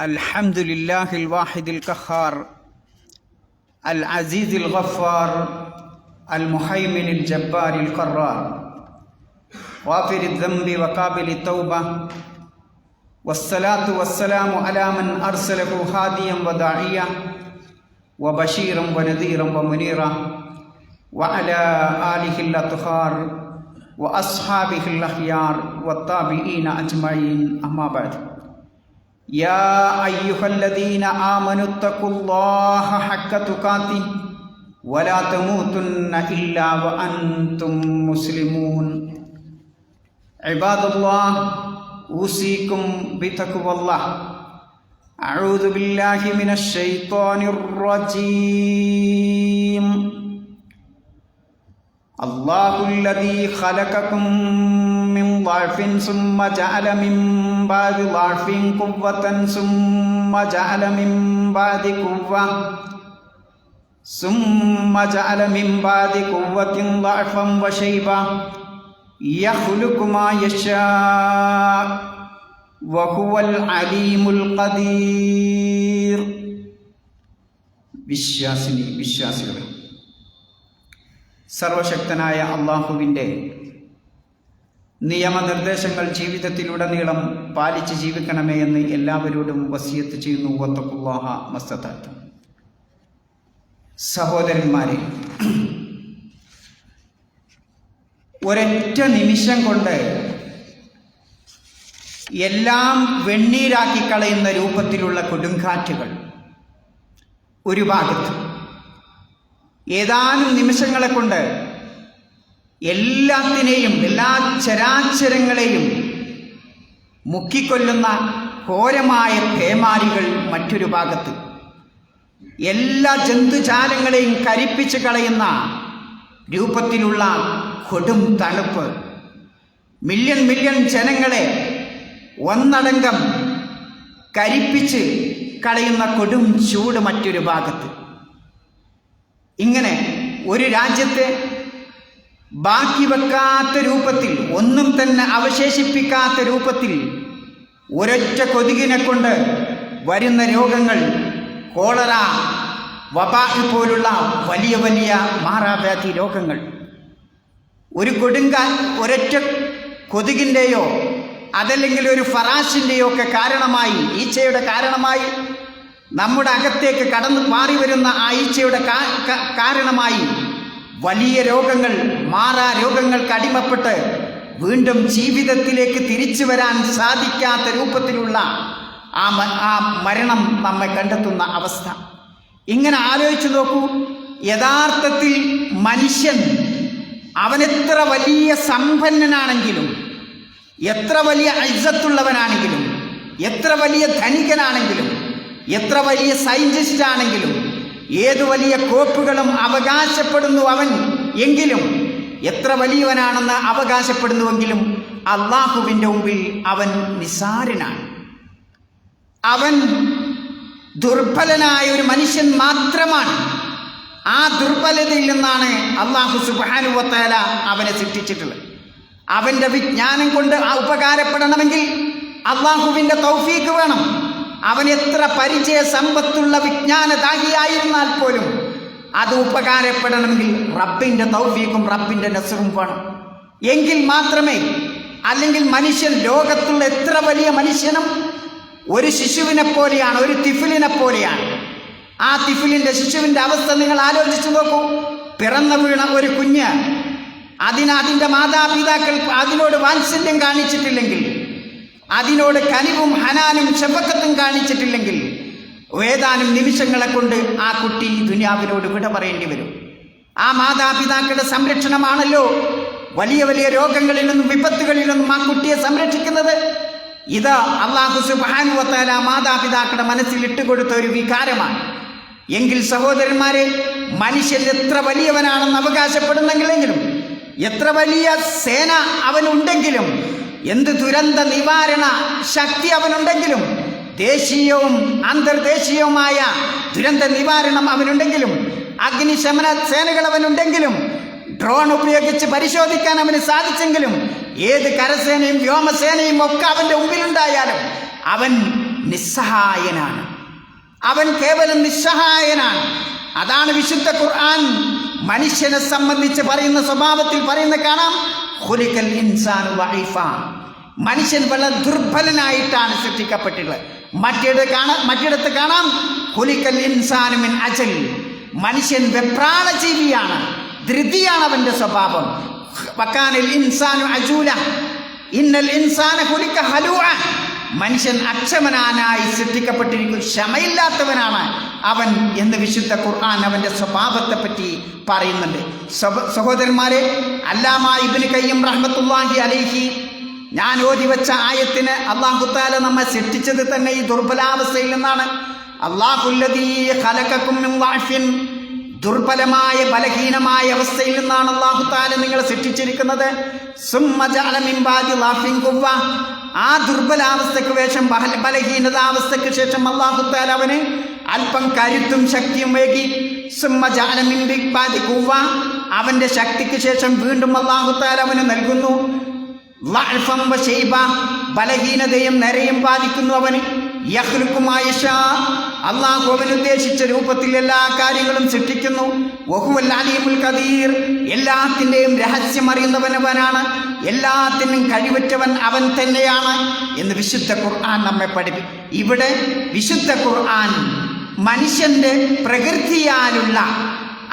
الحمد لله الواحد القهار العزيز الغفار المهيمن الجبار القرار. غافر الذنب وقابل التوبة والصلاة والسلام على من أرسله هاديا وداعيا وبشيرا ونذيرا ومنيرا وعلى آله الأطهار وأصحابه الأخيار والتابعين أجمعين. أما بعد. يا أيها الذين آمنوا اتقوا الله حق تقاته ولا تموتن إلا وأنتم مسلمون. عباد الله أوصيكم بتقوى الله. أعوذ بالله من الشيطان الرجيم. الله الذي خلقكم من ضعف ثم جعل من بعد ضعف قوة ثم جعل من بعد قوة ثم جعل من بعد قوة ضعفا وشيبا يخلق ما يشاء وهو العليم القدير വിശ്വാസിനി വിശ്വാസികളെ സർവശക്തനായ അള്ളാഹുവിൻ്റെ നിയമനിർദ്ദേശങ്ങൾ ജീവിതത്തിലുടനീളം പാലിച്ച് ജീവിക്കണമേ എന്ന് എല്ലാവരോടും വസിയത്ത് ചെയ്യുന്നു. വത്തക്കുള്ളാഹ മസ്തത്താറ്റ് സഹോദരന്മാരെ ഒരൊറ്റ നിമിഷം കൊണ്ട് എല്ലാം വെണ്ണീരാക്കി കളയുന്ന രൂപത്തിലുള്ള കൊടുങ്കാറ്റുകൾ ഒരു ഭാഗത്ത്. ഏതാനും നിമിഷങ്ങളെ കൊണ്ട് എല്ലാത്തിനെയും എല്ലാ ചരാചരങ്ങളെയും മുക്കിക്കൊല്ലുന്ന ഘോരമായ പേമാരികൾ മറ്റൊരു ഭാഗത്ത്. എല്ലാ ജന്തുജാലങ്ങളെയും കരിപ്പിച്ച് കളയുന്ന രൂപത്തിലുള്ള കൊടും തണുപ്പ്. മില്യൺ മില്യൺ ജനങ്ങളെ ഒന്നടങ്കം കരിപ്പിച്ച് കളയുന്ന കൊടും ചൂട് മറ്റൊരു ഭാഗത്ത്. ഇങ്ങനെ ഒരു രാജ്യത്തെ ബാക്കി വെക്കാത്ത രൂപത്തിൽ ഒന്നും തന്നെ അവശേഷിപ്പിക്കാത്ത രൂപത്തിൽ ഒരൊറ്റ കൊതുകിനെ കൊണ്ട് വരുന്ന രോഗങ്ങൾ കോളറ വപാഹി പോലുള്ള വലിയ വലിയ മാറാവ്യാധി രോഗങ്ങൾ. ഒരു കൊടുങ്ക ഒരൊറ്റ കൊതുകിന്റെയോ അതല്ലെങ്കിൽ ഒരു ഫറാഷിന്റെയോ ഒക്കെ കാരണമായി ഈച്ചയുടെ കാരണമായി നമ്മുടെ അകത്തേക്ക് കടന്നു മാറി വരുന്ന ആ ഈച്ചയുടെ കാരണമായി വലിയ രോഗങ്ങൾ മാറാ രോഗങ്ങൾക്ക് അടിമപ്പെട്ട് വീണ്ടും ജീവിതത്തിലേക്ക് തിരിച്ചു വരാൻ സാധിക്കാത്ത രൂപത്തിലുള്ള ആ ആ മരണം നമ്മെ കണ്ടെത്തുന്ന അവസ്ഥ. ഇങ്ങനെ ആലോചിച്ചു നോക്കൂ. യഥാർത്ഥത്തിൽ മനുഷ്യൻ അവനെത്ര വലിയ സമ്പന്നനാണെങ്കിലും എത്ര വലിയ ഐസത്തുള്ളവനാണെങ്കിലും എത്ര വലിയ ധനികനാണെങ്കിലും എത്ര വലിയ സയന്റിസ്റ്റ് ആണെങ്കിലും ഏതു വലിയ കോപ്പുകളും അവകാശപ്പെടുന്നു അവൻ എങ്കിലും എത്ര വലിയവനാണെന്ന് അവകാശപ്പെടുന്നുവെങ്കിലും അള്ളാഹുവിന്റെ മുമ്പിൽ അവൻ നിസാരനാണ്. അവൻ ദുർബലനായ ഒരു മനുഷ്യൻ മാത്രമാണ്. ആ ദുർബലതയിൽ നിന്നാണ് അള്ളാഹു സുബാനുവത്തേല അവനെ സൃഷ്ടിച്ചിട്ടുള്ളത്. അവന്റെ വിജ്ഞാനം കൊണ്ട് ഉപകാരപ്പെടണമെങ്കിൽ അള്ളാഹുവിന്റെ തൗഫീക്ക് വേണം. അവൻ എത്ര പരിചയ സമ്പത്തുള്ള വിജ്ഞാനദാഹിയായിരുന്നാൽ പോലും അത് ഉപകാരപ്പെടണമെങ്കിൽ റബ്ബിന്റെ തൗഫീക്കും റബ്ബിന്റെ നസറും വേണം. എങ്കിൽ മാത്രമേ അല്ലെങ്കിൽ മനുഷ്യൻ ലോകത്തുള്ള എത്ര വലിയ മനുഷ്യനും ഒരു ശിശുവിനെ പോലെയാണ് ഒരു തിഫിലിനെ പോലെയാണ്. ആ തിഫിലിന്റെ ശിശുവിന്റെ അവസ്ഥ നിങ്ങൾ ആലോചിച്ചു നോക്കൂ. പിറന്നു വീണ ഒരു കുഞ്ഞ് അതിന് അതിന്റെ മാതാപിതാക്കൾ അതിനോട് വാത്സല്യം കാണിച്ചിട്ടില്ലെങ്കിൽ അതിനോട് കനിവും ഹനാനും ഷഫക്കത്തും കാണിച്ചിട്ടില്ലെങ്കിൽ ഏതാനും നിമിഷങ്ങളെ കൊണ്ട് ആ കുട്ടി ദുനിയാവിനോട് വിട പറയേണ്ടി വരും. ആ മാതാപിതാക്കളുടെ സംരക്ഷണമാണല്ലോ വലിയ വലിയ രോഗങ്ങളിൽ നിന്നും വിപത്തുകളിൽ നിന്നും ആ കുട്ടിയെ സംരക്ഷിക്കുന്നത്. ഇത് അള്ളാഹു സുബാനുവത്താല മാതാപിതാക്കളുടെ മനസ്സിൽ ഇട്ടുകൊടുത്ത ഒരു വികാരമാണ്. എങ്കിൽ സഹോദരന്മാരെ മനുഷ്യൻ എത്ര വലിയവനാണെന്ന് അവകാശപ്പെടുന്നെങ്കിലെങ്കിലും എത്ര വലിയ സേന അവനുണ്ടെങ്കിലും എന്ത് ദുരന്ത നിവാരണ ശക്തി അവനുണ്ടെങ്കിലും ദേശീയവും അന്തർദേശീയവുമായ ദുരന്ത നിവാരണം അവനുണ്ടെങ്കിലും അഗ്നിശമന സേനകൾ അവനുണ്ടെങ്കിലും ഡ്രോൺ ഉപയോഗിച്ച് പരിശോധിക്കാൻ അവന് സാധിച്ചെങ്കിലും ഏത് കരസേനയും വ്യോമസേനയും ഒക്കെ അവന്റെ മുമ്പിലുണ്ടായാലും അവൻ നിസ്സഹായനാണ്. അവൻ കേവലം നിസ്സഹായനാണ്. അതാണ് വിശുദ്ധ ഖുർആൻ. മനുഷ്യനെ സംബന്ധിച്ച് പറയുന്ന സ്വഭാവത്തിൽ പറയുന്ന കാണാം. ഖുലിഖൽ ഇൻസാനു വഈഫ. മനുഷ്യൻ വളരെ ദുർബലനായിട്ടാണ് സൃഷ്ടിക്കപ്പെട്ടിട്ടുള്ളത്. മറ്റിടത്ത് കാണാം മറ്റിടത്ത് കാണാം. ഖുലിഖൽ ഇൻസാനു മിൻ അജൽ. മനുഷ്യൻ വെപ്രാള ജീവിയാണ് ധൃതിയാണ് അവന്റെ സ്വഭാവം. വക്കാനിൽ ഇൻസാനു അജൂല. ഇന്നൽ ഇൻസാന ഖുലിക്ക ഹലൂഅ. മനുഷ്യൻ അക്ഷമനാനായി സൃഷ്ടിക്കപ്പെട്ടിരിക്കും ക്ഷമയില്ലാത്തവനാണ് അവൻ എന്ന് വിശുദ്ധ ഖുർആൻ അവന്റെ സ്വഭാവത്തെ പറ്റി പറയുന്നുണ്ട് സഹോദരന്മാരെ അല്ലാമ ഇബിന് കയ്യം റഹ്മത്തുള്ളാഹി അലൈഹി ഞാൻ ഓതി വെച്ച ആയത്തിന് അള്ളാഹുത്താല നമ്മെ സൃഷ്ടിച്ചത് തന്നെ ഈ ദുർബലാവസ്ഥയിൽ നിന്നാണ്. അള്ളാഹുല്ലതീ മിൻ ളഅഫിൻ ദുർബലമായ ബലഹീനമായ അവസ്ഥയിൽ നിന്നാണ് അള്ളാഹുത്താല നിങ്ങളെ സൃഷ്ടിച്ചിരിക്കുന്നത്. ആ ദുർബലാവസ്ഥയ്ക്ക് വേഷം ബലഹീനതാവസ്ഥയ്ക്ക് ശേഷം അള്ളാഹുത്താൽ അവന് അല്പം കരുത്തും ശക്തിയും വേകി ഖുവ്വ. അവന്റെ ശക്തിക്ക് ശേഷം വീണ്ടും അള്ളാഹുത്താൽ അവന് നൽകുന്നു. ബലഹീനതയും നരയും ബാധിക്കുന്നു അവന് യഹ്ലുക്കുമായ. അള്ളാഹു അവൻ ഉദ്ദേശിച്ച രൂപത്തിൽ എല്ലാ കാര്യങ്ങളും സൃഷ്ടിക്കുന്നു വഹുവൽ അലീമുൽ ഖദീർ എല്ലാത്തിന്റെയും രഹസ്യം അറിയുന്നവനവനാണ് എല്ലാത്തിനും കഴിവറ്റവൻ അവൻ തന്നെയാണ് എന്ന് വിശുദ്ധ ഖുർആൻ നമ്മെ പഠിപ്പി. ഇവിടെ വിശുദ്ധ ഖുർആൻ മനുഷ്യന്റെ പ്രകൃതിയാലുള്ള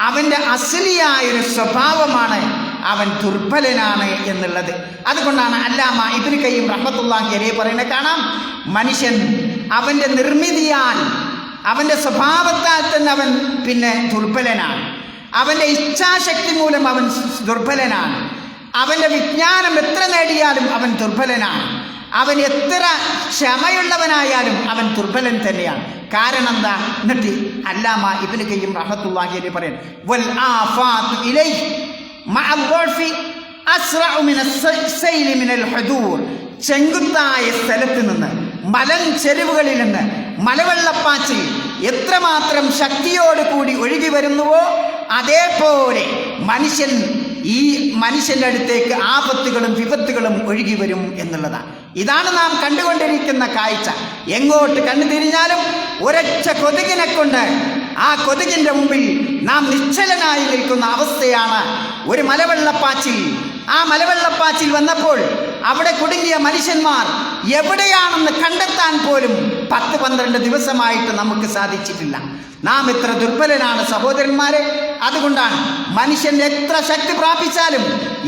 അവന്റെ അസലിയായൊരു സ്വഭാവമാണ് അവൻ ദുർബലനാണ് എന്നുള്ളത്. അതുകൊണ്ടാണ് അല്ലാമ ഇബിന് കയ്യും റഹ്മത്തുള്ളാഹി അലൈഹി പറയുന്നത് കാണാം മനുഷ്യൻ അവന്റെ നിർമ്മിതിയാൽ അവന്റെ സ്വഭാവത്താൽ തന്നെ അവൻ പിന്നെ ദുർബലനാണ്. അവന്റെ ഇച്ഛാശക്തി മൂലം അവൻ ദുർബലനാണ്. അവന്റെ വിജ്ഞാനം എത്ര നേടിയാലും അവൻ ദുർബലനാണ്. അവൻ എത്ര ക്ഷമയുള്ളവനായാലും അവൻ ദുർബലൻ തന്നെയാണ്. കാരണം എന്താ? എന്നിട്ട് അല്ലാമ ഇബിന് കയ്യും പറയാൻ വൽ ഇലൈഹി അസ്റഉ മിന സൈലി മിനൽ ഹുദൂർ. ചെങ്കുത്തായ സ്ഥലത്ത് നിന്ന് മലൻ ചെരുവുകളിൽ നിന്ന് മലവെള്ളപ്പാച്ചിൽ എത്രമാത്രം ശക്തിയോടുകൂടി ഒഴുകി വരുന്നുവോ അതേപോലെ മനുഷ്യൻ ഈ മനുഷ്യന്റെ അടുത്തേക്ക് ആപത്തുകളും വിപത്തുകളും ഒഴുകി വരും എന്നുള്ളതാണ്. ഇതാണ് നാം കണ്ടുകൊണ്ടിരിക്കുന്ന കാഴ്ച. എങ്ങോട്ട് കണ്ണു തിരിഞ്ഞാലും ഒരൊറ്റ കൊതുകിനെ കൊണ്ട് ആ കൊതുകിന്റെ മുമ്പിൽ നാം നിശ്ചലനായി നിൽക്കുന്ന അവസ്ഥയാണ് ഒരു മലവെള്ളപ്പാച്ചിൽ. ആ മലവെള്ളപ്പാച്ചിൽ വന്നപ്പോൾ അവിടെ കുടുങ്ങിയ മനുഷ്യന്മാർ എവിടെയാണെന്ന് കണ്ടെത്താൻ പോലും പത്ത് പന്ത്രണ്ട് ദിവസമായിട്ട് നമുക്ക് സാധിച്ചിട്ടില്ല. നാം എത്ര ദുർബലനാണ് സഹോദരന്മാരെ. അതുകൊണ്ടാണ് മനുഷ്യൻ എത്ര ശക്തി പ്രാപിച്ചാലും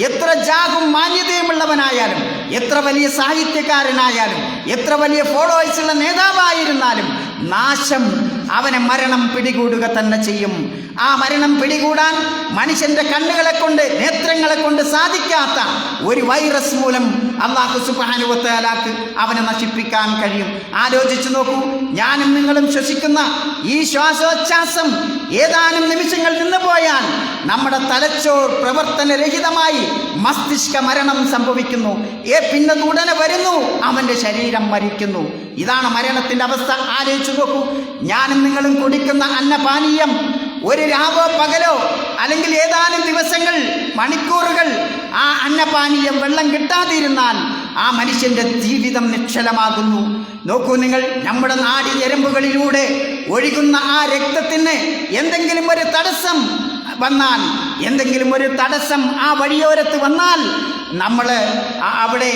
എത്ര ജാഗും മാന്യതയുമുള്ളവനായാലും എത്ര വലിയ സാഹിത്യകാരനായാലും എത്ര വലിയ ഫോളോവേഴ്സ് ഉള്ള നേതാവായിരുന്നാലും നാശം അവനെ മരണം പിടികൂടുക തന്നെ ചെയ്യും. ആ മരണം പിടികൂടാൻ മനുഷ്യന്റെ കണ്ണുകളെ കൊണ്ട് നേത്രങ്ങളെ കൊണ്ട് സാധിക്കാത്ത ഒരു വൈറസ് മൂലം അള്ളാഹു സുബാനുവത്താലാക്ക് അവനെ നശിപ്പിക്കാൻ കഴിയും. ആലോചിച്ചു നോക്കൂ ഞാനും നിങ്ങളും ശ്വസിക്കുന്ന ഈ ശ്വാസോച്ഛ്വാസം ഏതാനും നിമിഷങ്ങൾ നിന്ന് പോയാൽ നമ്മുടെ തലച്ചോർ പ്രവർത്തനരഹിതമായി മസ്തിഷ്ക മരണം സംഭവിക്കുന്നു. ഏ പിന്നെ ഉടനെ വരുന്നു അവന്റെ ശരീരം മരിക്കുന്നു. ഇതാണ് മരണത്തിന്റെ അവസ്ഥ. ആലോചിച്ചു നോക്കൂ ഞാനും നിങ്ങളും കുടിക്കുന്ന അന്നപാനീയം ഒരു രാവോ പകലോ അല്ലെങ്കിൽ ഏതാനും ദിവസങ്ങൾ മണിക്കൂറുകൾ ആ അന്നപാനീയം വെള്ളം കിട്ടാതിരുന്നാൽ ആ മനുഷ്യന്റെ ജീവിതം നിക്ഷലമാകുന്നു നോക്കൂ നിങ്ങൾ നമ്മുടെ നാടി ഞരമ്പുകളിലൂടെ ഒഴുകുന്ന ആ രക്തത്തിന് എന്തെങ്കിലും ഒരു തടസ്സം വന്നാൽ എന്തെങ്കിലും ഒരു തടസ്സം ആ വഴിയോരത്ത് വന്നാൽ നമ്മൾ അവിടെ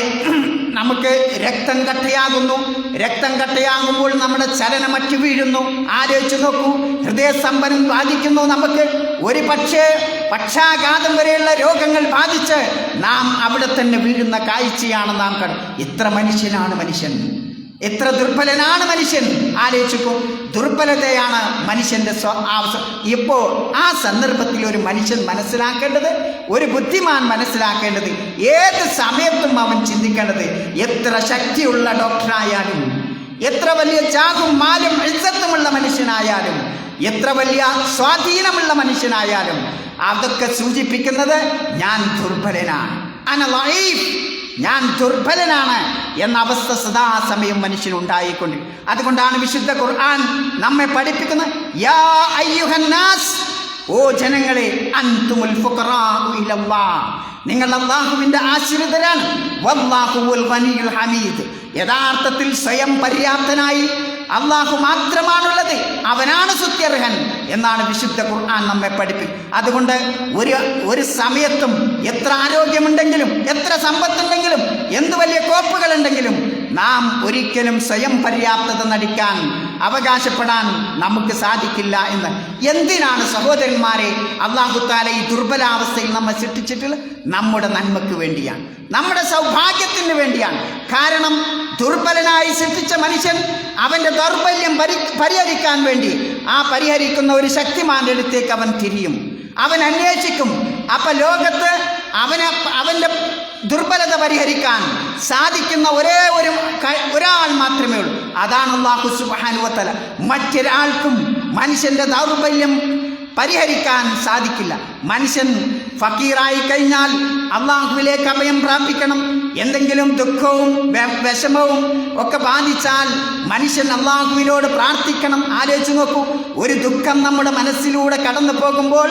നമുക്ക് രക്തം കട്ടയാകുന്നു. രക്തം കട്ടയാകുമ്പോൾ നമ്മുടെ ചലനം മറ്റു വീഴുന്നു. ആലോചിച്ച് നോക്കൂ. ഹൃദയസ്തംഭനം ബാധിക്കുന്നു നമുക്ക്. ഒരു പക്ഷേ പക്ഷാഘാതം വരെയുള്ള രോഗങ്ങൾ ബാധിച്ച് നാം അവിടെ തന്നെ വീഴുന്ന കാഴ്ചയാണ് നാം കണ്ടത്. ഇത്ര മനുഷ്യനാണ് മനുഷ്യൻ. എത്ര ദുർബലനാണ് മനുഷ്യൻ? ആലോചിച്ചപ്പോൾ ദുർബലതയാണ് മനുഷ്യന്റെ ഇപ്പോൾ ആ സന്ദർഭത്തിൽ ഒരു മനുഷ്യൻ മനസ്സിലാക്കേണ്ടത് ഒരു ബുദ്ധിമാൻ മനസ്സിലാക്കേണ്ടത് ഏത് സമയത്തും അവൻ ചിന്തിക്കേണ്ടത് എത്ര ശക്തിയുള്ള ഡോക്ടറായാലും എത്ര വലിയ ചാകും മാലും എഴുത്തത്തുമുള്ള മനുഷ്യനായാലും എത്ര വലിയ സ്വാധീനമുള്ള മനുഷ്യനായാലും അതൊക്കെ സൂചിപ്പിക്കുന്നത് ഞാൻ ദുർബലനാണ്. അന. ഞാൻ ദുർബലനാണ് എന്ന അവസ്ഥ സദാസമയം മനുഷ്യനുണ്ടായിക്കൊണ്ട് അതുകൊണ്ടാണ് വിശുദ്ധ ഖുർആൻ നമ്മെ പഠിപ്പിക്കുന്നത്. യാ ഓ ജനങ്ങളെ നിങ്ങൾ അള്ളാഹുവിന്റെ ആശ്രിതരാണ്. വല്ലാഹുൽ ഹമീദ്. യഥാർത്ഥത്തിൽ സ്വയം പര്യാപ്തനായി അള്ളാഹു മാത്രമാണുള്ളത്. അവനാണ് സുത്യർഹൻ എന്നാണ് വിശുദ്ധ ഖുർആൻ നമ്മെ പഠിപ്പിക്കും. അതുകൊണ്ട് ഒരു ഒരു സമയത്തും എത്ര ആരോഗ്യമുണ്ടെങ്കിലും എത്ര സമ്പത്തുണ്ടെങ്കിലും എന്ത് വലിയ കോപ്പുകളുണ്ടെങ്കിലും നാം ഒരിക്കലും സ്വയം പര്യാപ്തത നടിക്കാൻ അവകാശപ്പെടാൻ നമുക്ക് സാധിക്കില്ല എന്ന്. എന്തിനാണ് സഹോദരന്മാരെ അള്ളാഹുത്താല ഈ ദുർബലാവസ്ഥയിൽ നമ്മെ സൃഷ്ടിച്ചിട്ടുള്ളത് നമ്മുടെ നന്മയ്ക്ക് വേണ്ടിയാണ്. നമ്മുടെ സൗഭാഗ്യത്തിന് വേണ്ടിയാണ്. കാരണം ദുർബലനായി സൃഷ്ടിച്ച മനുഷ്യൻ അവന്റെ ദൗർബല്യം പരി പരിഹരിക്കാൻ വേണ്ടി ആ പരിഹരിക്കുന്ന ഒരു ശക്തിമാന്റെ അടുത്തേക്ക് അവൻ തിരിയും. അവൻ അന്വേഷിക്കും. അപ്പം ലോകത്ത് അവന് അവന്റെ ദുർബലത പരിഹരിക്കാൻ സാധിക്കുന്ന ഒരേ ഒരു ഒരാൾ മാത്രമേ ഉള്ളൂ. അതാണ് അള്ളാഹു സുബാനുവത്തല മറ്റൊരാൾക്കും മനുഷ്യന്റെ ദൗർബല്യം പരിഹരിക്കാൻ സാധിക്കില്ല. മനുഷ്യൻ ഫക്കീറായി കഴിഞ്ഞാൽ അള്ളാഹുവിലേക്ക് അഭയം പ്രാപിക്കണം. എന്തെങ്കിലും ദുഃഖവും വിഷമവും ഒക്കെ ബാധിച്ചാൽ മനുഷ്യൻ അള്ളാഹുവിനോട് പ്രാർത്ഥിക്കണം. ആലോചിച്ച് നോക്കൂ. ഒരു ദുഃഖം നമ്മുടെ മനസ്സിലൂടെ കടന്നു പോകുമ്പോൾ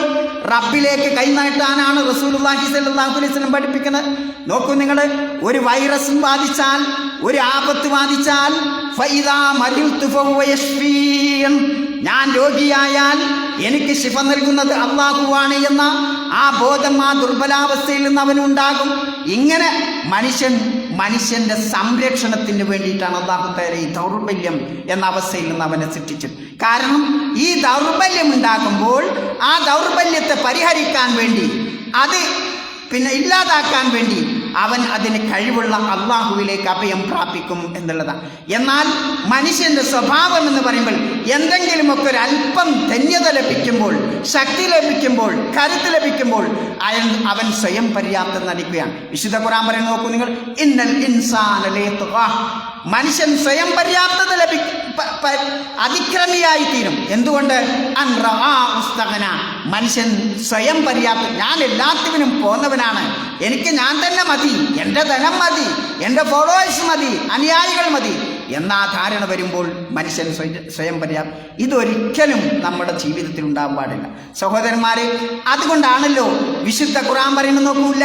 റബ്ബിലേക്ക് കൈനീട്ടാനാണ് അലൈഹി വസല്ലം പഠിപ്പിക്കുന്നത്. നോക്കൂ നിങ്ങൾ ഒരു വൈറസ് ബാധിച്ചാൽ ഒരു ആപത്ത് ബാധിച്ചാൽ. ഞാൻ രോഗിയായാൽ എനിക്ക് ശിഫ നൽകുന്നത് അള്ളാഹുവാണ് എന്ന ആ ബോധം ആ ദുർബലാവസ്ഥയിൽ നിന്ന് അവനുണ്ടാകും ഇങ്ങനെ മനുഷ്യൻ മനുഷ്യന്റെ സംരക്ഷണത്തിന് വേണ്ടിയിട്ടാണ് അള്ളാഹു തേര ഈ ദൗർബല്യം എന്ന അവസ്ഥയിൽ നിന്ന് അവനെ സൃഷ്ടിച്ചത്. കാരണം ഈ ദൗർബല്യം ഉണ്ടാകുമ്പോൾ ആ ദൗർബല്യത്തെ പരിഹരിക്കാൻ വേണ്ടി അത് പിന്നെ ഇല്ലാതാക്കാൻ വേണ്ടി അവൻ അതിന് കഴിവുള്ള അള്ളാഹുവിലേക്ക് അഭയം പ്രാപിക്കും എന്നുള്ളതാണ്. എന്നാൽ മനുഷ്യന്റെ സ്വഭാവം എന്ന് പറയുമ്പോൾ എന്തെങ്കിലുമൊക്കെ ഒരു അല്പം ധന്യത ലഭിക്കുമ്പോൾ ശക്തി ലഭിക്കുമ്പോൾ കരുത്ത് ലഭിക്കുമ്പോൾ അയൻ അവൻ സ്വയം പര്യാപ്തം നടിക്കുകയാണ് വിശുദ്ധ ഖുറാൻ പറയുന്നത് നോക്കൂ നിങ്ങൾ ഇന്നൽ ഇൻസാനലേ മനുഷ്യൻ സ്വയം പര്യാപ്തത ലഭി അതിക്രമിയായി തീരും. എന്തുകൊണ്ട്. മനുഷ്യൻ സ്വയം പര്യാപ്തം ഞാൻ എല്ലാത്തിനും പോന്നവനാണ്. എനിക്ക് ഞാൻ തന്നെ മതി എന്റെ ധനം മതി എന്റെ ഫോളോവേഴ്സ് മതി അനുയായികൾ മതി. എന്നാ ധാരണ വരുമ്പോൾ മനുഷ്യൻ സ്വയം പര്യാപ്ത ഇതൊരിക്കലും നമ്മുടെ ജീവിതത്തിൽ ഉണ്ടാകാൻ പാടില്ല. സഹോദരന്മാരെ അതുകൊണ്ടാണല്ലോ വിശുദ്ധ ഖുറാൻ പറയുന്നത് നോക്കൂല്ല.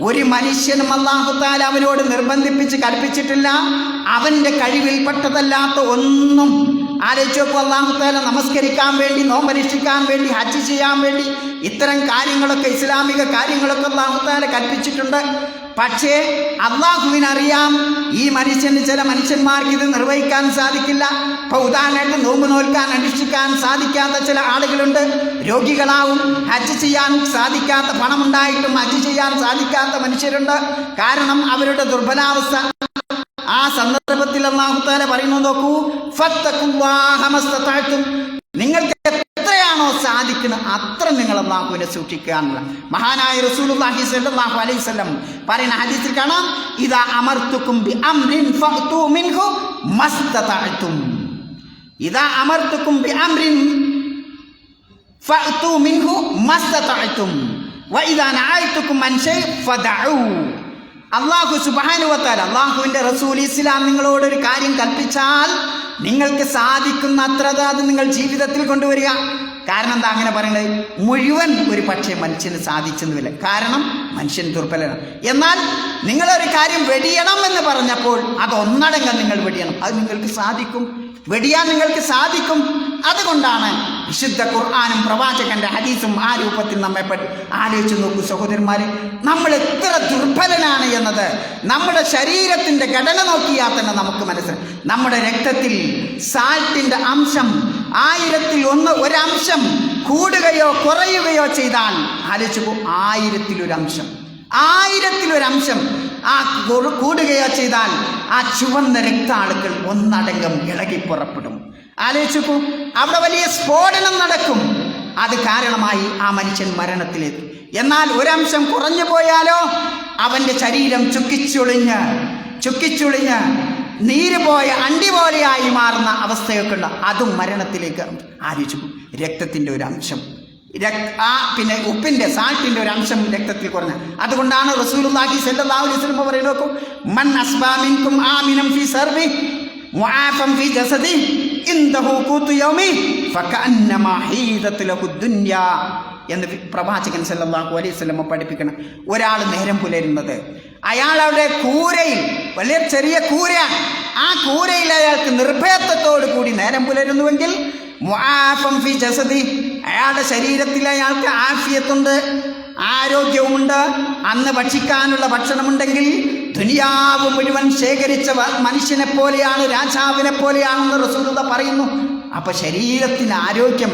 ഒരു മനുഷ്യനും അള്ളാഹുത്താൽ അവനോട് നിർബന്ധിപ്പിച്ച് കൽപ്പിച്ചിട്ടില്ല. അവന്റെ കഴിവിൽപ്പെട്ടതല്ലാത്ത ഒന്നും ആലോചിച്ചോക്കു അള്ളാഹുത്താല നമസ്കരിക്കാൻ വേണ്ടി നോമ്പരിഷ്ഠിക്കാൻ വേണ്ടി ഹജ്ജ് ചെയ്യാൻ വേണ്ടി ഇത്തരം കാര്യങ്ങളൊക്കെ ഇസ്ലാമിക കാര്യങ്ങളൊക്കെ അള്ളാഹുത്താല കൽപ്പിച്ചിട്ടുണ്ട്. പക്ഷേ അള്ളാഹുവിനറിയാം ഈ മനുഷ്യന് ചില മനുഷ്യന്മാർക്ക് ഇത് നിർവഹിക്കാൻ സാധിക്കില്ല. ഇപ്പൊ ഉദാഹരണമായിട്ട് നോമ്പ് നോൽക്കാൻ അനുഷ്ഠിക്കാൻ സാധിക്കാത്ത ചില ആളുകളുണ്ട്. രോഗികളാവും. ഹജ്ജ് ചെയ്യാൻ സാധിക്കാത്ത പണമുണ്ടായിട്ടും ഹജ്ജ് ചെയ്യാൻ സാധിക്കാത്ത മനുഷ്യരുണ്ട്. കാരണം അവരുടെ ദുർബലാവസ്ഥ ആ സന്ദർഭത്തിൽ അള്ളാഹുത്താല പറയുന്നു നോക്കൂ. നിങ്ങൾക്ക് എത്രയാണോ സാധിക്കുന്നത് അത്ര നിങ്ങൾ അള്ളാഹുവിനെ സൂക്ഷിക്കാനുള്ള മഹാനായ റസൂലുള്ളാഹി സ്വല്ലല്ലാഹു അലൈഹി വസല്ലം പറയുന്ന ഹദീസിൽ കാണാം ഇദാ അമർത്തുക്കും ബി അംരിൻ ഫഅതു മിൻഹു മസ്തതഅതും ഇദാ അമർത്തുക്കും ബി അംരിൻ ഫഅതു മിൻഹു മസ്തതഅ്തും വഇദാ നഅയ്തുക്കും അൻ ഷൈ ഫദഉ. അള്ളാഹു സുബാനുവത്താൽ അള്ളാഹുവിന്റെ റസൂൽ ഇസ്ലാം നിങ്ങളോട് ഒരു കാര്യം കൽപ്പിച്ചാൽ നിങ്ങൾക്ക് സാധിക്കുന്ന അത്ര അത് നിങ്ങൾ ജീവിതത്തിൽ കൊണ്ടുവരിക. കാരണം എന്താ അങ്ങനെ പറയുന്നത് മുഴുവൻ ഒരു പക്ഷേ മനുഷ്യന് സാധിച്ചെന്നുമില്ല. കാരണം മനുഷ്യൻ ദുർബലനാണ്. എന്നാൽ നിങ്ങളൊരു കാര്യം വെടിയണം എന്ന് പറഞ്ഞപ്പോൾ അത് ഒന്നടങ്കം നിങ്ങൾ വെടിയണം. അത് നിങ്ങൾക്ക് സാധിക്കും. വെടിയാൻ നിങ്ങൾക്ക് സാധിക്കും. അതുകൊണ്ടാണ് വിശുദ്ധ ഖുർആാനും പ്രവാചകന്റെ ഹദീസും ആ രൂപത്തിൽ നമ്മെ ആലോചിച്ച് നോക്കൂ സഹോദരന്മാരെ. നമ്മൾ എത്ര ദുർബലനാണ് എന്നത് നമ്മുടെ ശരീരത്തിന്റെ ഘടന നോക്കിയാൽ തന്നെ നമുക്ക് മനസ്സിലാവും നമ്മുടെ രക്തത്തിൽ സാൾട്ടിന്റെ അംശം ആയിരത്തിൽ ഒന്ന് ഒരംശം കൂടുകയോ കുറയുകയോ ചെയ്താൽ ആലോചിച്ചു ആയിരത്തിലൊരംശം. ആയിരത്തിലൊരംശം ആ കൂടുകയോ ചെയ്താൽ ആ ചുവന്ന രക്താണുക്കൾ ഒന്നടങ്കം ഇളകി പുറപ്പെടും ആലോചിച്ചു അവിടെ വലിയ സ്ഫോടനം നടക്കും. അത് കാരണമായി ആ മനുഷ്യൻ മരണത്തിലെത്തും. എന്നാൽ ഒരംശം കുറഞ്ഞു പോയാലോ? അവന്റെ ശരീരം ചുക്കിച്ചുളിഞ്ഞ് ചുക്കിച്ചുളിഞ്ഞ് നീര് പോയ അണ്ടി പോലെയായി മാറുന്ന അവസ്ഥയൊക്കെ ഉണ്ട് അതും മരണത്തിലേക്ക് ആലോചിച്ചു രക്തത്തിന്റെ ഒരു അംശം ആ പിന്നെ ഉപ്പിന്റെ സാൾട്ടിന്റെ ഒരു അംശം രക്തത്തിൽ കുറഞ്ഞ. അതുകൊണ്ടാണ് റസൂലുള്ളാഹി സല്ലല്ലാഹു അലൈഹി വസല്ലം പറയുന്നത് മൻ അസ്ബാമിൻകും ആമിനം ഫി സർബി മുആഫം ഫി ജസദി ഇൻദഹു ഖൂതു യൗമി ഫകഅന്നമാ ഹീദത് ലഹു ദുനിയ. എന്ന് പ്രവാചകൻ സല്ലല്ലാഹു അലൈഹി വസല്ലം പഠിപ്പിക്കണം. ഒരാൾ നേരം പുലരുന്നത്. അയാൾ അവിടെ കൂരയിൽ വലിയ ചെറിയ കൂര ആ കൂരയിൽ അയാൾക്ക് നിർഭയത്വത്തോടു കൂടി നേരം പുലരുന്നുവെങ്കിൽ മുആഫൻ ഫി ജസദി. അയാളുടെ ശരീരത്തിൽ അയാൾക്ക് ആഫിയത്തുണ്ട് ആരോഗ്യവുമുണ്ട്. അന്ന് ഭക്ഷിക്കാനുള്ള ഭക്ഷണമുണ്ടെങ്കിൽ ദുനിയാവ് മുഴുവൻ ശേഖരിച്ച മനുഷ്യനെ പോലെയാണ് രാജാവിനെ പോലെയാണെന്ന് റസൂലത പറയുന്നു. അപ്പൊ ശരീരത്തിന് ആരോഗ്യം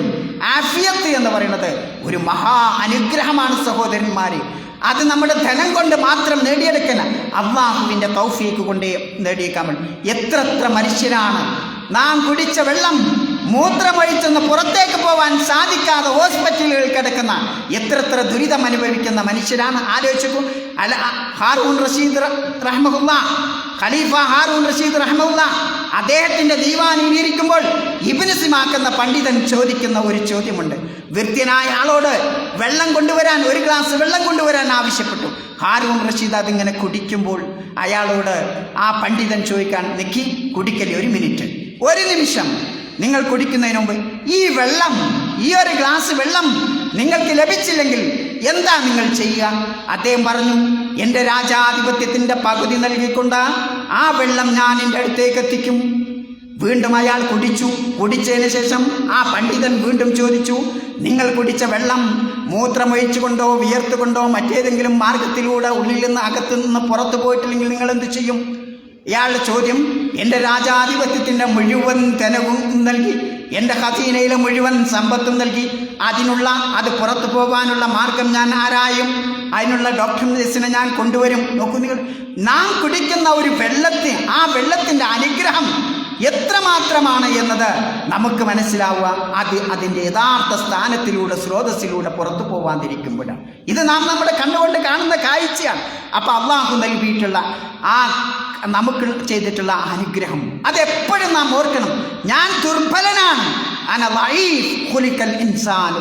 ആഫിയത്ത് എന്ന് പറയുന്നത് ഒരു മഹാ അനുഗ്രഹമാണ് സഹോദരന്മാര്. അത് നമ്മുടെ ധനം കൊണ്ട് മാത്രം നേടിയെടുക്കല അള്ളാഹുവിന്റെ തൗഫീക്ക് കൊണ്ട് നേടിയേക്കാൻ എത്ര എത്ര മനുഷ്യരാണ്. നാം കുടിച്ച വെള്ളം മൂത്രമൊഴിച്ചെന്ന് പുറത്തേക്ക് പോവാൻ സാധിക്കാതെ ഹോസ്പിറ്റലുകൾ കിടക്കുന്ന എത്ര എത്ര ദുരിതം അനുഭവിക്കുന്ന മനുഷ്യരാണ്. ആലോചിച്ചു അല ഹാറൂൺ റഷീദ് റഹ്മുല്ല ഖലീഫ ഹാറൂൺ റഷീദ് റഹ്മുല്ല അദ്ദേഹത്തിന്റെ ദീവാനിൽ ഇരിക്കുമ്പോൾ ഇബിന് സിമാക്കുന്ന പണ്ഡിതൻ ചോദിക്കുന്ന ഒരു ചോദ്യമുണ്ട്. വൃത്യനായ ആളോട് വെള്ളം കൊണ്ടുവരാൻ ഒരു ഗ്ലാസ് വെള്ളം കൊണ്ടുവരാൻ ആവശ്യപ്പെട്ടു. ഹാരൂൺ റഷീദ് അതിങ്ങനെ കുടിക്കുമ്പോൾ അയാളോട് ആ പണ്ഡിതൻ ചോദിക്കാൻ നിക്കി കുടിക്കലി ഒരു മിനിറ്റ്. ഒരു നിമിഷം. നിങ്ങൾ കുടിക്കുന്നതിന് മുമ്പ് ഈ വെള്ളം ഈ ഒരു ഗ്ലാസ് വെള്ളം നിങ്ങൾക്ക് ലഭിച്ചില്ലെങ്കിൽ എന്താ നിങ്ങൾ ചെയ്യുക? അദ്ദേഹം പറഞ്ഞു എന്റെ രാജാധിപത്യത്തിന്റെ പകുതി നൽകിക്കൊണ്ട് ആ വെള്ളം ഞാൻ എന്റെ അടുത്തേക്ക് എത്തിക്കും. വീണ്ടും അയാൾ കുടിച്ചു. കുടിച്ചതിന് ശേഷം ആ പണ്ഡിതൻ വീണ്ടും ചോദിച്ചു നിങ്ങൾ കുടിച്ച വെള്ളം മൂത്രമൊഴിച്ചുകൊണ്ടോ വിയർത്തുകൊണ്ടോ മറ്റേതെങ്കിലും മാർഗത്തിലൂടെ ഉള്ളിൽ നിന്ന് അകത്തു നിന്ന് പുറത്തു പോയിട്ടില്ലെങ്കിൽ നിങ്ങൾ എന്ത് ചെയ്യും? ഇയാളുടെ ചോദ്യം എന്റെ രാജാധിപത്യത്തിന്റെ മുഴുവൻ ധനവും നൽകി എന്റെ ഹസീനയിലെ മുഴുവൻ സമ്പത്തും നൽകി അതിനുള്ള അത് പുറത്തു പോകാനുള്ള മാർഗം ഞാൻ ആരായും അതിനുള്ള ഡോക്ടർസിനെ ഞാൻ കൊണ്ടുവരും. നോക്കൂ നിങ്ങൾ നാം കുടിക്കുന്ന ഒരു വെള്ളത്തിന് ആ വെള്ളത്തിന്റെ അനുഗ്രഹം എത്രമാത്രമാണ് എന്നത് നമുക്ക് മനസ്സിലാവുക. അത് അതിന്റെ യഥാർത്ഥ സ്ഥാനത്തിലൂടെ സ്രോതസ്സിലൂടെ പുറത്തു പോവാതിരിക്കുമ്പോഴാണ്. ഇത് നാം നമ്മുടെ കണ്ണുകൊണ്ട് കാണുന്ന കാഴ്ചയാണ്. അപ്പം അള്ളാഹു നൽകിയിട്ടുള്ള ആ നമുക്ക് ചെയ്തിട്ടുള്ള അനുഗ്രഹം. അതെപ്പോഴും നാം ഓർക്കണം. ഞാൻ ദുർബലനാണ്. അന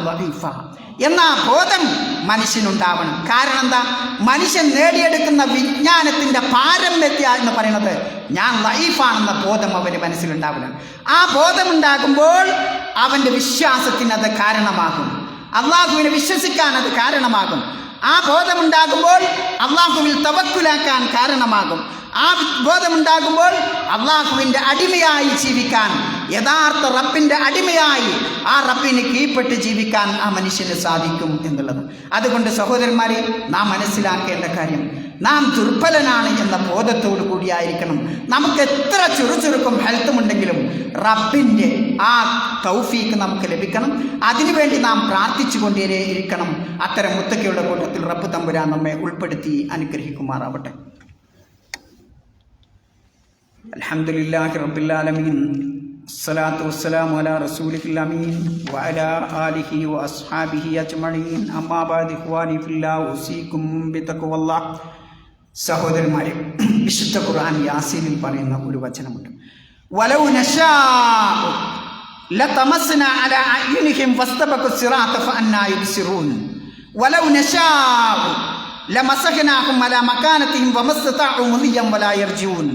ലഈഫ. എന്ന ബോധം മനുഷ്യനുണ്ടാവണം. കാരണം എന്താ? മനുഷ്യൻ നേടിയെടുക്കുന്ന വിജ്ഞാനത്തിന്റെ പാരമ്പര്യ എന്ന് പറയുന്നത് ഞാൻ ലൈഫാണെന്ന ബോധം അവന് മനസ്സിലുണ്ടാവണം. ആ ബോധമുണ്ടാകുമ്പോൾ അവന്റെ വിശ്വാസത്തിന് അത് കാരണമാകും. അള്ളാഹുവിനെ വിശ്വസിക്കാൻ അത് കാരണമാകും. ആ ബോധമുണ്ടാകുമ്പോൾ അള്ളാഹുവിൽ തവക്കുലാക്കാൻ കാരണമാകും. ആ ബോധമുണ്ടാകുമ്പോൾ അള്ളാഹുവിന്റെ അടിമയായി ജീവിക്കാൻ യഥാർത്ഥ റബ്ബിന്റെ അടിമയായി ആ റബ്ബിനെ കീഴ്പ്പെട്ട് ജീവിക്കാൻ ആ മനുഷ്യന് സാധിക്കും എന്നുള്ളത്. അതുകൊണ്ട് സഹോദരന്മാരെ നാം മനസ്സിലാക്കേണ്ട കാര്യം നാം ദുർബലനാണ് എന്ന ബോധത്തോടു കൂടിയായിരിക്കണം. നമുക്ക് എത്ര ചുറുചുറുക്കും ഹെൽത്തും ഉണ്ടെങ്കിലും റബ്ബിന്റെ ആ തൗഫീക്ക് നമുക്ക് ലഭിക്കണം. അതിനുവേണ്ടി നാം പ്രാർത്ഥിച്ചുകൊണ്ടേ ഇരിക്കണം. അത്തരം മുത്തക്കയുടെ കൂട്ടത്തിൽ റബ്ബ് തമ്പുരാൻ നമ്മെ ഉൾപ്പെടുത്തി അനുഗ്രഹിക്കുമാറാവട്ടെ. അലഹമുല്ലാഹി റബ്ബില്ലാലമീൻ الصلاة والسلام على رسوله الأمين وعلى آله وأصحابه أجمعين أما بعد إخواني في الله أوصيكم بتقوى الله സഹോദരന്മാരെ വിശുദ്ധ ഖുർആൻ യാസീനിൽ പറയുന്ന ഒരു വചനമുണ്ട് വലൗ നശാഉ ലതമസ്ന അലാ അയ്യുനിഹിം ഫസ്തബഖു സിറാത്ത ഫഅന്നാ യുബ്സിറൂൻ വലൗ നശാഉ ലമസഖനാഹും അലാ മകാനതിഹിം വമസ്തതഉ മുദിയം വലാ യർജൂൻ വമൻ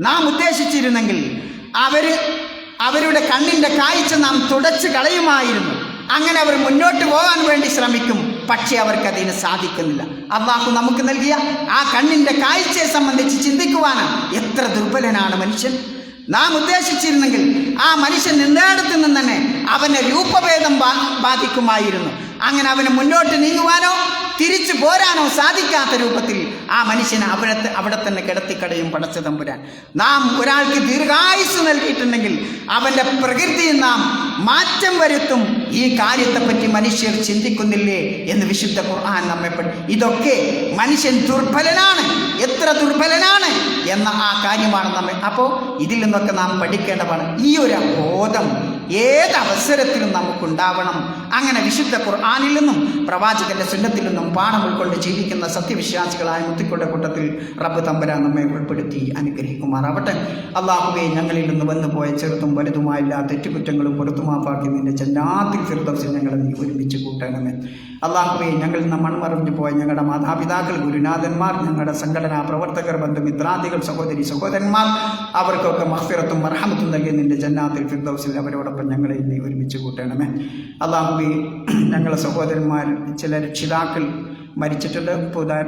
നാം ഉദ്ദേശിച്ചിരുന്നെങ്കിൽ അവർ അവരുടെ കണ്ണിന്റെ കാഴ്ച നാം തുടച്ചു കളയുമായിരുന്നു. അങ്ങനെ അവർ മുന്നോട്ട് പോകാൻ വേണ്ടി ശ്രമിക്കും. പക്ഷേ അവർക്ക് അതിന് സാധിക്കുന്നില്ല. അള്ളാഹു നമുക്ക് നൽകിയ ആ കണ്ണിന്റെ കാഴ്ചയെ സംബന്ധിച്ച് ചിന്തിക്കുവാനാണ് എത്ര ദുർബലനാണ് മനുഷ്യൻ. നാം ഉദ്ദേശിച്ചിരുന്നെങ്കിൽ ആ മനുഷ്യൻ നിന്നിടത്ത് നിന്ന് തന്നെ അവനെ രൂപഭേദം ബാധിക്കുമായിരുന്നു. അങ്ങനെ അവന് മുന്നോട്ട് നീങ്ങുവാനോ തിരിച്ചു പോരാനോ സാധിക്കാത്ത രൂപത്തിൽ ആ മനുഷ്യനെ അവിടെ അവിടെ തന്നെ കിടത്തിക്കടയും പടച്ച തമ്പുരാൻ. നാം ഒരാൾക്ക് ദീർഘായുസ് നൽകിയിട്ടുണ്ടെങ്കിൽ അവന്റെ പ്രകൃതിയിൽ നാം മാറ്റം വരുത്തും. ഈ കാര്യത്തെപ്പറ്റി മനുഷ്യർ ചിന്തിക്കുന്നില്ലേ എന്ന് വിശുദ്ധ ഖുർആൻ നമ്മെ ഇതൊക്കെ മനുഷ്യൻ ദുർബലനാണ്. എത്ര ദുർബലനാണ് എന്ന ആ കാര്യമാണ് നമ്മെ അപ്പോൾ ഇതിൽ നിന്നൊക്കെ നാം പഠിക്കേണ്ടതാണ് ഈ ഒരു ബോധം. ഏത് അവസരത്തിലും നമുക്കുണ്ടാവണം. അങ്ങനെ വിശുദ്ധ ഖുർആാനിൽ നിന്നും പ്രവാചകന്റെ സുന്നത്തിൽ നിന്നും പാഠം ഉൾക്കൊണ്ട് ജീവിക്കുന്ന സത്യവിശ്വാസികളായ മുത്തിക്കളുടെ കൂട്ടത്തിൽ റബ്ബ് തമ്പരാൻ നമ്മെ ഉൾപ്പെടുത്തി അനുഗ്രഹിക്കുമാറാവട്ടെ. അള്ളാഹുവെ ഞങ്ങളിൽ നിന്ന് വന്നുപോയ ചെറുതും വലുതുമായ എല്ലാ തെറ്റുകുറ്റങ്ങളും പുറത്തുമാപ്പാക്കി നിന്റെ ചെല്ലാത്തിൽ ഫിർദൗസിൽ ഞങ്ങളെ നീ ഒരുമിച്ച് കൂട്ടണമേ. അള്ളാഹുവെ ഞങ്ങൾ നിന്ന് മൺമറിഞ്ഞു പോയ ഞങ്ങളുടെ മാതാപിതാക്കൾ ഗുരുനാഥന്മാർ ഞങ്ങളുടെ സംഘടനാ പ്രവർത്തകർ ബന്ധുമിത്രാദികൾ സഹോദരി സഹോദരന്മാർ അവർക്കൊക്കെ മഹ്ഫിറത്തും മർഹമത്തും നൽകി നിന്റെ ജന്നാത്തിൽ ഫിർദൗസിൽ അവരോടൊപ്പം ഞങ്ങളെ നീ ഒരുമിച്ച് കൂട്ടണമേ. അള്ളാഹുവെ ഞങ്ങളുടെ സഹോദരന്മാർ ചില രക്ഷിതാക്കൾ മരിച്ചിട്ടുണ്ട്. പുതാ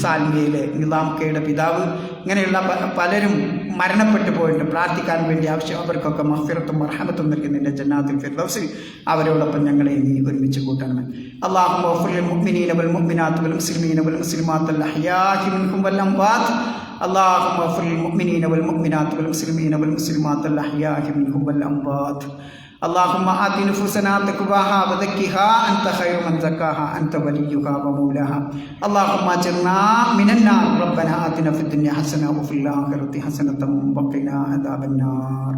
സാൽമിയയിലെ നിലാം കെയുടെ പിതാവ് ഇങ്ങനെയുള്ള പ- പലരും മരണപ്പെട്ടു പോയിട്ട് പ്രാർത്ഥിക്കാൻ വേണ്ടി ആവശ്യം അവർക്കൊക്കെ മഹ്ഫിറത്തും മർഹമത്തും നൽകുന്നതിൻ്റെ ജന്നാത്തിൽ ഫിർദൗസിൽ അവരോടൊപ്പം ഞങ്ങളെ നീ ഒരുമിച്ച് കൂട്ടണമേ അള്ളാഹു മഹ്ഫുൽ മുഅ്മിനീന വൽ മുഅ്മിനാത്ത് വൽ മുസ്ലിമീന വൽ മുസ്ലിമാത്ത് അൽ അഹ്യാഹി മിൻഹും വൽ അംവാത്ത് اللهم اغفر للمؤمنين والمؤمنات والمسلمين والمسلمات الأحياء منهم والأموات اللهم آت نفوسنا تقواها وزكها أنت خير من زكاها أنت وليها ومولاها اللهم أجرنا من النار ربنا آتنا في الدنيا حسنة وفي الآخرة حسنة وقنا عذاب النار